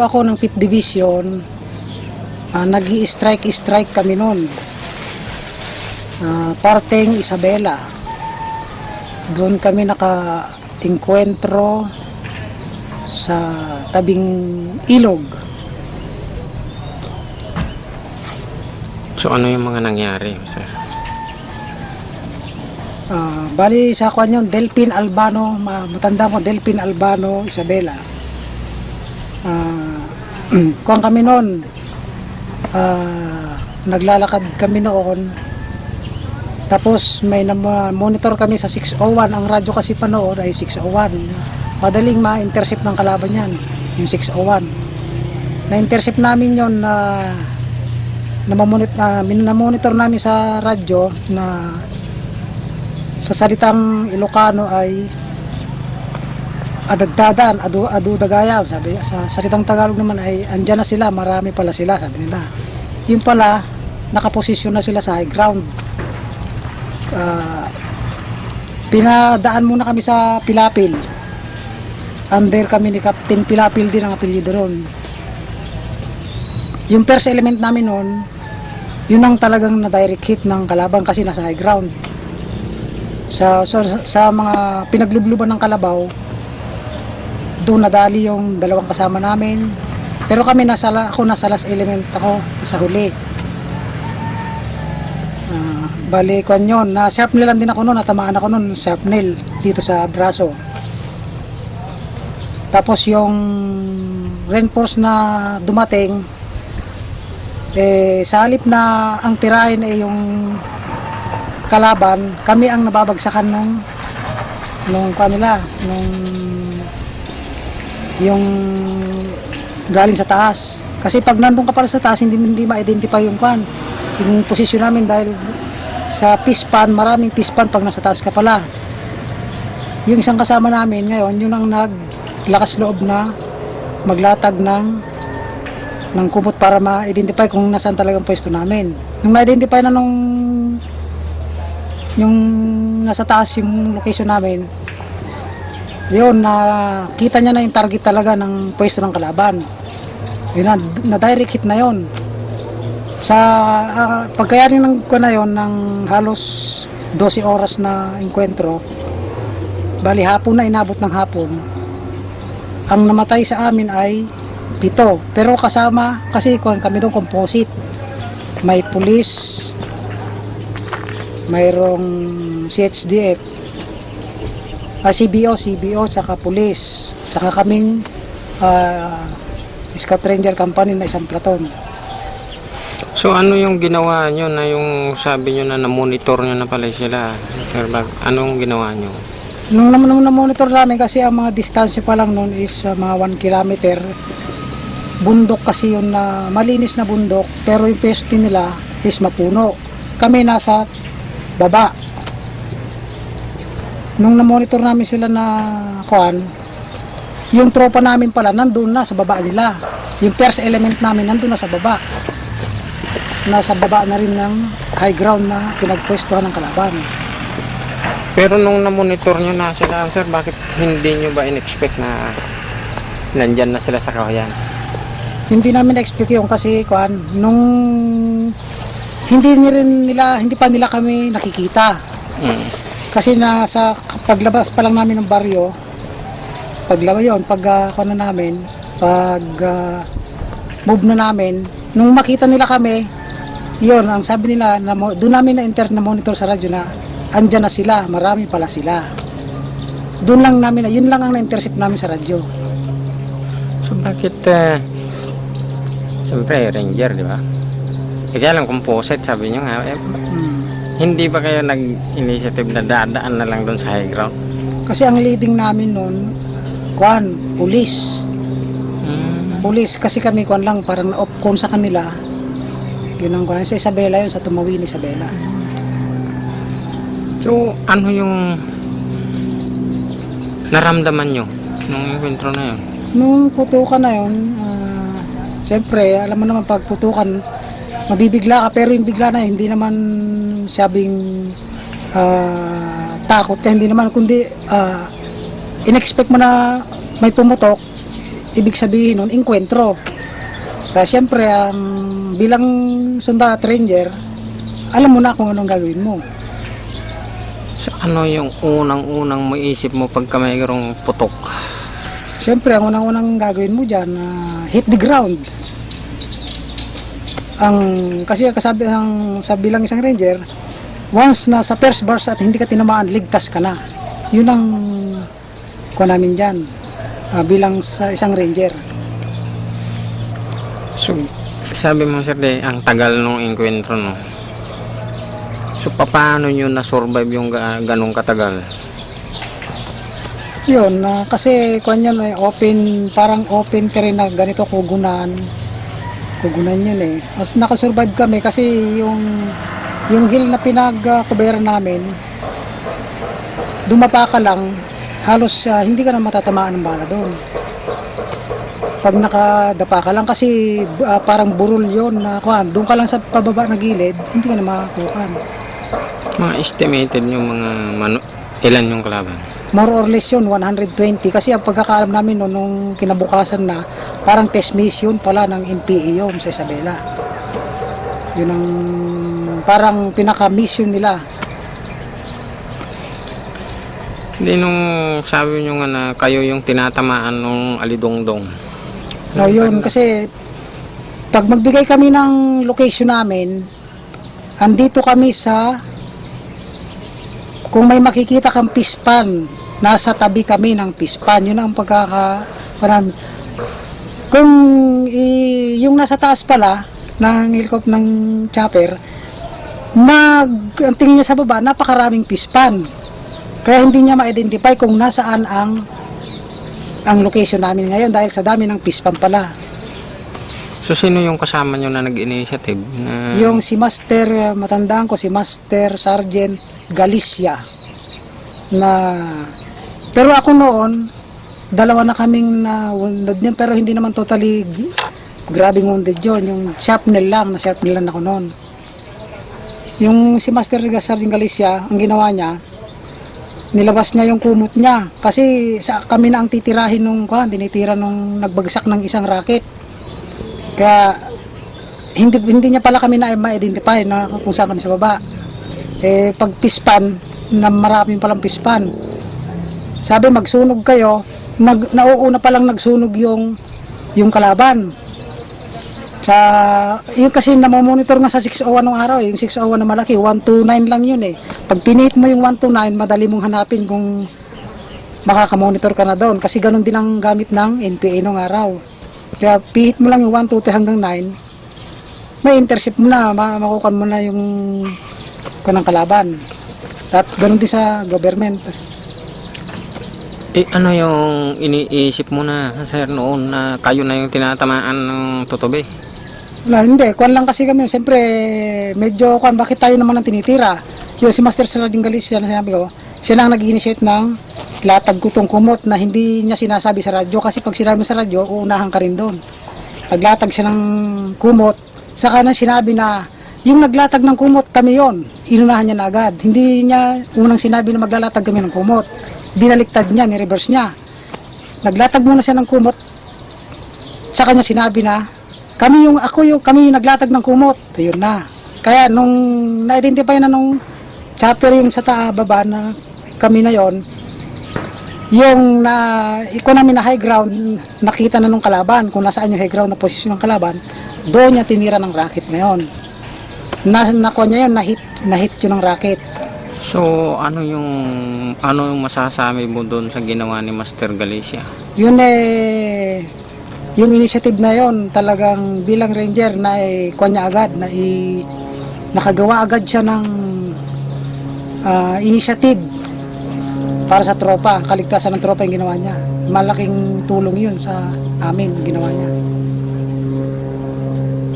Ako ng 5th Division, uh, nag strike strike kami noon. Ah, parteng Isabela. Doon kami naka-encuentro sa tabing ilog. So ano yung mga nangyari, sir? Ah, bali sa kwan yun, Delpin Albano, ma- matanda ko, Delpin Albano, Isabela. Ah, kuwan kami noon, ah, naglalakad kami noon, tapos may monitor kami sa 601, ang radyo kasi pa noon ay 601. Madaling ma-intercept ng kalaban yan, yung 601. Na-intercept namin yon na na mamonitor na minamonitor namin sa radyo na sa salitang Ilocano ay adagdadan, adu, adudagayaw. Sabi, sa salitang Tagalog naman ay andyan na sila, marami pala sila, sabi nila. Yung pala, nakaposisyon na sila sa high ground. Ah, pinadaan muna kami sa Pilapil. Under kami ni Captain Pilapil din ang apelyido ron. Yung first element namin noon, yun ang talagang na-direct hit ng kalaban kasi nasa high ground sa, sa, sa mga pinaglubluban ng kalabaw doon nadali yung dalawang kasama namin. Pero kami nasa ako nasa last element ako sa huli. Ah, bali kwan yun na sharp nail lang din ako noon natamaan ako noon sharp nail dito sa braso. Tapos yung reinforce na dumating eh sa halip na ang tirahin ay yung kalaban, kami ang nababagsakan nung nung kanila, nung yung galing sa taas. Kasi pag nandun ka pala sa taas, hindi hindi ma-identify yung kwan. Yung posisyon namin dahil sa pispan, maraming pispan pag nasa taas ka pala. Yung isang kasama namin ngayon, yun ang naglakas loob na maglatag ng ng kumot para ma-identify kung nasaan talagang pwesto namin. Nung na-identify na nung yung nasa taas yung location namin yun na kita niya na yung target talaga ng pwesto ng kalaban. Yun na, na direct hit na yun. Sa uh, pagkayanin ng ko na yun ng halos 12 oras na enkwentro bali hapon na inabot ng hapon ang namatay sa amin ay pito. Pero kasama kasi kami doon composite may pulis mayroong CHDF, ah, CBO, CBO, saka pulis, saka kaming ah, Scout Ranger Company na isang platon. So ano yung ginawa nyo na yung sabi nyo na na-monitor nyo na pala sila? Sir, bag, anong ginawa nyo? Nung, nung, nung na-monitor namin kasi ang mga distansya pa lang noon is ah, mga 1 kilometer. Bundok kasi yun na malinis na bundok pero yung pwesto nila is mapuno. Kami nasa baba. Nung na-monitor namin sila na kuan, yung tropa namin pala nandun na sa baba nila. Yung first element namin nandun na sa baba. Nasa baba na rin ng high ground na pinagpwestuhan ng kalaban. Pero nung na-monitor nyo na sila, sir, bakit hindi nyo ba in-expect na nandyan na sila sa kawayan? hindi namin expect yung kasi kuan nung hindi rin nila hindi pa nila kami nakikita Mm. Kasi nasa paglabas pa lang namin ng baryo paglabas yon pag uh, na namin pag ah, move na namin nung makita nila kami yon ang sabi nila na doon namin na enter na monitor sa radyo na andyan na sila marami pala sila doon lang namin na yun lang ang na-intercept namin sa radyo So bakit, uh, siyempre, ranger, di ba? Kaya lang composite, sabi nyo nga, eh, Hmm. Hindi ba kayo nag-initiative na dadaan na lang doon sa high ground? Kasi ang leading namin noon, kuan, pulis. Mm. Pulis kasi kami kuan lang parang na-off con sa kanila. Yun ang kuan sa Isabela yun sa Tumawin Isabela. So, ano yung naramdaman nyo nung encuentro na yun? Nung putukan na yun, ah, siyempre, alam mo naman pag putukan, mabibigla ka pero yung bigla na hindi naman sabing ah, takot ka, hindi naman kundi ah, in-expect mo na may pumutok, ibig sabihin nun, inkwentro. Kaya siyempre, ang bilang sunda at ranger, alam mo na kung anong gagawin mo. So, ano yung unang-unang maisip mo pagka mayroong putok? Siyempre, ang unang-unang gagawin mo dyan, ah, hit the ground. Ang, kasi kasabi, ang sabi lang isang ranger, once na sa first bars at hindi ka tinamaan, ligtas ka na. Yun ang kuha namin dyan, ah, bilang sa isang ranger. So, sabi mo sir, de, ang tagal nung enkwentro, no? So, paano nyo na-survive yung ga- ganong katagal? Yun, ah, kasi yan, eh, open, parang open terrain na ganito kugunan. Kugunan yun eh. Mas nakasurvive kami kasi yung yung hill na pinag-cover namin, dumapa ka lang, halos ah, hindi ka na matatamaan ng bala doon. Pag nakadapa ka lang kasi ah, parang burol yon na kuhan, doon ka lang sa pababa na gilid, hindi ka na makakuha. Mga estimated yung mga manu- ilan yung kalaban? More or less yun, 120. Kasi ang pagkakaalam namin no, nung kinabukasan na, parang test mission pala ng NPA yun sa Isabela. Yun ang parang pinaka-mission nila. Hindi nung sabi nyo nga na kayo yung tinatamaan nung alidongdong. No, yun, kasi pag magbigay kami ng location namin, andito kami sa kung may makikita kang pispan, nasa tabi kami ng pispan. Yun ang pagkaka... Parang, kung i- yung nasa taas pala ng helicop ng chopper, mag, ang tingin niya sa baba, napakaraming pispan. Kaya hindi niya ma-identify kung nasaan ang ang location namin ngayon dahil sa dami ng pispan pala. So, sino yung kasama nyo na nag-initiative? Na, Yung si Master, matandaan ko, si Master Sergeant Galicia. Na, pero ako noon, dalawa na kaming na wounded niyan, pero hindi naman totally g- grabing wounded yun. Yung shrapnel lang, na shrapnel lang ako noon. Yung si Master Sergeant Galicia, ang ginawa niya, nilabas niya yung kumot niya. Kasi sa kami na ang titirahin nung, kuhan, tinitira nung nagbagsak ng isang racket. Kaya hindi hindi niya pala kami na ma-identify na kung saan kami sa baba. Eh pag pispan na maraming palang pispan. Sabi magsunog kayo, nag nauuna pa lang nagsunog yung yung kalaban. Sa yun kasi namomonitor nga sa 601 ng araw, eh, yung 601 na malaki, 129 lang yun eh. Pag pinihit mo yung 129, madali mong hanapin kung makakamonitor ka na doon kasi ganun din ang gamit ng NPA nung araw. Kaya pihit mo lang yung 1, 2, 3 hanggang 9, may intercept mo na, ma- makukan mo na yung kanang kalaban. At ganun din sa government. eh, ano yung iniisip mo na, sir, noon na kayo na yung tinatamaan ng tutubi? Wala, hindi. Kuan lang kasi kami. Siyempre, medyo kuan, bakit tayo naman ang tinitira? Yung si Master Saladin Galicia na sinabi ko, siya lang nag-initiate ng latag kutong kumot na hindi niya sinasabi sa radyo kasi pag sinabi sa radyo, uunahan ka rin doon. Paglatag siya ng kumot, saka na sinabi na yung naglatag ng kumot kami yon inunahan niya na agad. Hindi niya unang sinabi na maglalatag kami ng kumot. Binaliktad niya, ni-reverse niya. Naglatag muna siya ng kumot, sa kanya sinabi na kami yung ako yung kami yung naglatag ng kumot ayun na kaya nung na-identify na nung chopper yung sa ta baba na kami na yon yung na iko namin na high ground nakita na nung kalaban kung nasaan yung high ground na posisyon ng kalaban doon niya tinira ng racket ngayon na nakuha niya yun na-hit, na-hit yun ng racket. So, ano yung ano yung masasabi mo doon sa ginawa ni Master Galicia? yun eh yung initiative na yon talagang bilang ranger na eh, kuha niya agad na i, nakagawa agad siya ng ah, initiative para sa tropa kaligtasan ng tropa yung ginawa niya malaking tulong yun sa amin yung ginawa niya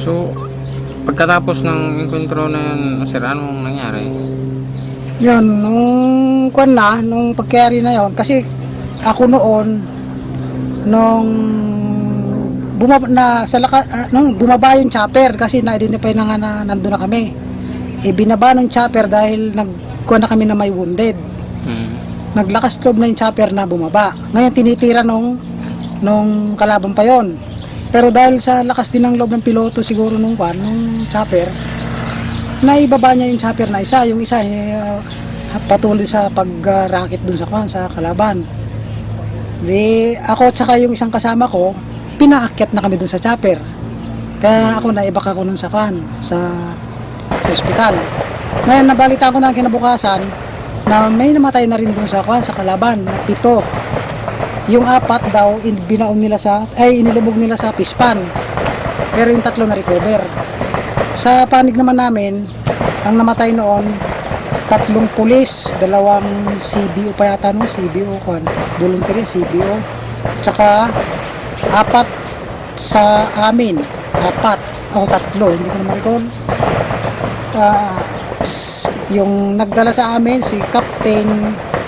So, pagkatapos ng enkwentro na yun, sir, anong nangyari? yun nung kuan na nung pagkayari na yon kasi ako noon nung bumaba na sa laka, ah, nung bumaba yung chopper kasi na-identify na nga na nandun na kami. Ibinaba ng chopper dahil nagkuha na kami na may wounded. Hmm. Naglakas loob na yung chopper na bumaba. Ngayon tinitira nung nung kalaban pa yon. Pero dahil sa lakas din ng loob ng piloto siguro nung kwan, nung chopper, naibaba niya yung chopper na isa, yung isa eh, uh, patuloy sa pag-racket dun sa kwan, sa kalaban. Di, ako at saka yung isang kasama ko, pinaakyat na kami dun sa chopper. Kaya ako naibak ako nun sa kwan, sa, sa ospital. Ngayon, nabalita ko na kinabukasan na may namatay na rin dun sa kwan, sa kalaban, na pito. Yung apat daw, in, binaon nila sa, ay inilubog nila sa pispan. Pero yung tatlo na recover. Sa panig naman namin, ang namatay noon, tatlong pulis, dalawang CBO pa yata no, CBO kwan, voluntary CBO. Tsaka apat sa amin, apat o tatlo, hindi ko na recall. S- yung nagdala sa amin si Captain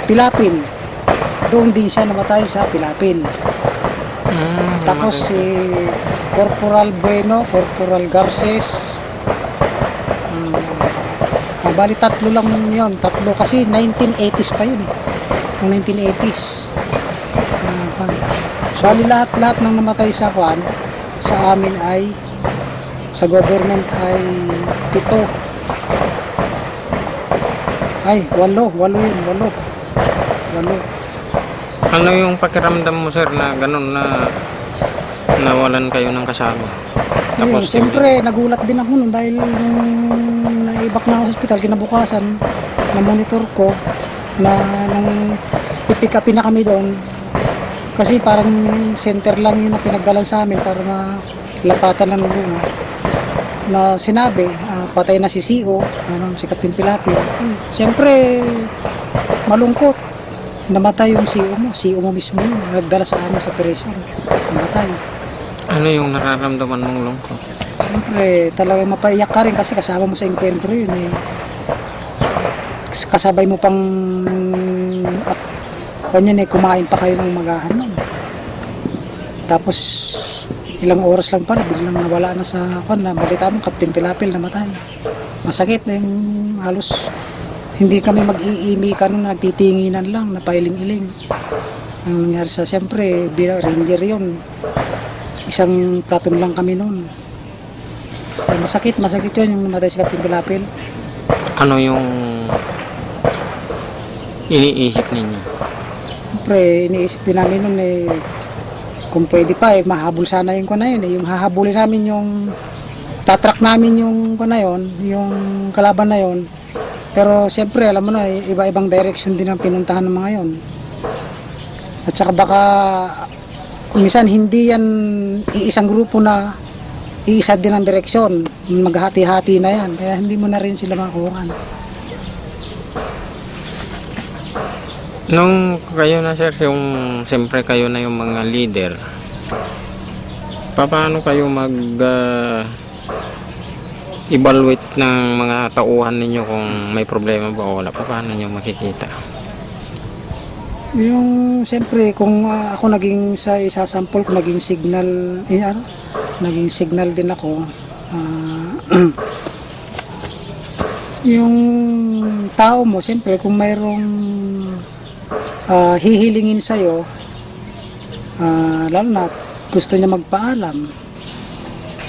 Pilapil. Doon din siya namatay sa Pilapil. Mm, Tapos si Corporal Bueno, Corporal Garces. Um, ah, bali tatlo lang yun. Tatlo kasi 1980s pa yun. eh. Yung 1980s. Ah, kwan. bali lahat-lahat ng namatay sa kwan sa amin ay sa government ay pito. Ay, walo. Walo yun. Walo. Walo. Ano yung pakiramdam mo sir na ganun na nawalan kayo ng kasama? Ayun, siyempre, nagulat din ako nun dahil nung naibak na ako sa ospital, kinabukasan, na-monitor ko na nung pipick upin na kami doon, kasi parang center lang yun na pinagdalan sa amin para malapatan lang ng luna. Na sinabi, ah, patay na si CEO, ano, si Captain Pilapil. Hmm, Siyempre, malungkot. Namatay yung CEO mo. CEO mo mismo yun. Nagdala sa amin sa operation. Namatay. Ano yung nararamdaman mong lungkot? Siyempre, talagang mapaiyak ka rin kasi kasama mo sa enkwentro yun eh. Kas- Kasabay mo pang at kanyan eh, kumain pa kayo ng magahan nun. Tapos, ilang oras lang pala, biglang nawala na sa kwan na balita mo, Captain Pilapil namatay. Masakit na yung halos hindi kami mag-iimikan nung nagtitinginan lang, napailing-iling. Ang nangyari sa, siyempre, bilang ranger yun, isang platon lang kami noon. Masakit, masakit yun yung namatay si Captain Pilapil. Ano yung iniisip ninyo? Siyempre, iniisip din namin noon eh, kung pwede pa eh, mahabol sana yung ko na yun eh. Yung hahabulin namin yung, tatrack namin yung ko na yun, yung kalaban na yun. Pero siyempre, alam mo na, eh, iba-ibang direction din ang pinuntahan ng mga yun. At saka baka, minsan hindi yan iisang grupo na iisa din ang direksyon. Maghati-hati na yan. Kaya hindi mo na rin sila makuhaan. Nung kayo na sir, yung siyempre kayo na yung mga leader, paano kayo mag ah, evaluate ng mga tauhan ninyo kung may problema ba o wala? Paano nyo makikita? Yung siyempre kung ah, ako naging sa isa sample kung naging signal eh, ano, naging signal din ako ah, yung tao mo siyempre kung mayroong ah, hihilingin sa iyo lalo na gusto niya magpaalam.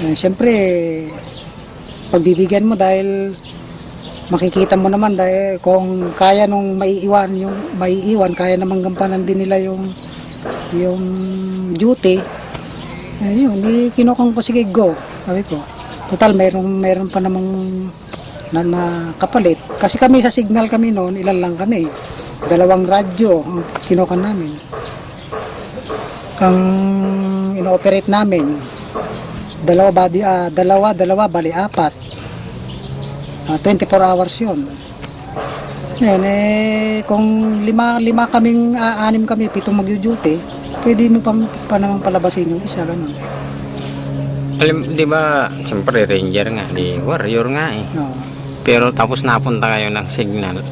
Eh, siyempre pagbibigyan mo dahil makikita mo naman dahil kung kaya nung maiiwan yung maiiwan kaya namang gampanan din nila yung yung duty. Ayun di kinukang ko sige go. Sabi ko total meron meron pa namang na, na kapalit. Kasi kami sa signal kami noon ilan lang kami dalawang radyo ang kinukan namin ang ino-operate namin dalawa body ah, dalawa dalawa bali apat Ah, 24 hours yun. Yun, eh, kung lima, lima kaming, ah, anim kami, pitong mag-duty, pwede mo pa, pa naman palabasin yung isa, ganun. Alam, di ba, siyempre ranger nga, di warrior nga eh. No. Pero tapos napunta kayo ng signal.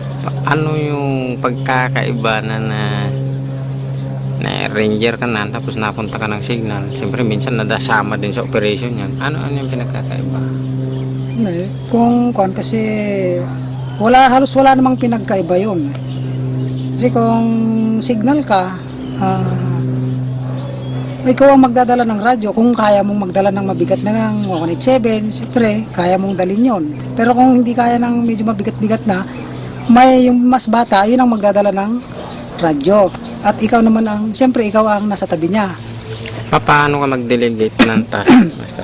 Ano yung pagkakaiba na na, na ranger ka na tapos napunta ka ng signal? Siyempre minsan nadasama din sa operation yan. Ano ano yung pinagkakaiba? Eh, kung, kung kasi, wala, halos wala namang pinagkaiba yun. Kasi kung signal ka, ah, ikaw ang magdadala ng radyo. Kung kaya mong magdala ng mabigat na ng 187, siyempre, kaya mong dalhin yon. Pero kung hindi kaya ng medyo mabigat-bigat na, may yung mas bata, yun ang magdadala ng radyo. At ikaw naman ang, siyempre, ikaw ang nasa tabi niya. Paano ka mag-delegate ng task? Basta,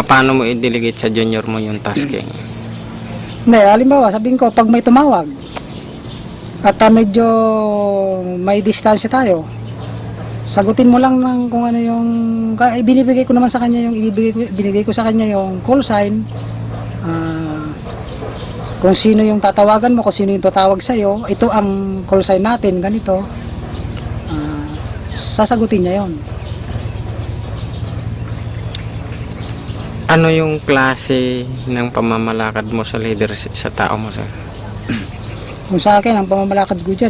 paano mo i-delegate sa junior mo yung tasking? Hindi, halimbawa, sabihin ko, pag may tumawag, at ah, medyo may distansya tayo, sagutin mo lang ng kung ano yung, ka- binibigay ko naman sa kanya yung, ibibigay ko, binigay ko sa kanya yung call sign, ah, kung sino yung tatawagan mo, kung sino yung tatawag sa'yo, ito ang call sign natin, ganito, ah, sasagutin niya yon Ano yung klase ng pamamalakad mo sa leadership sa tao mo, sir? Kung sa akin, ang pamamalakad ko dyan,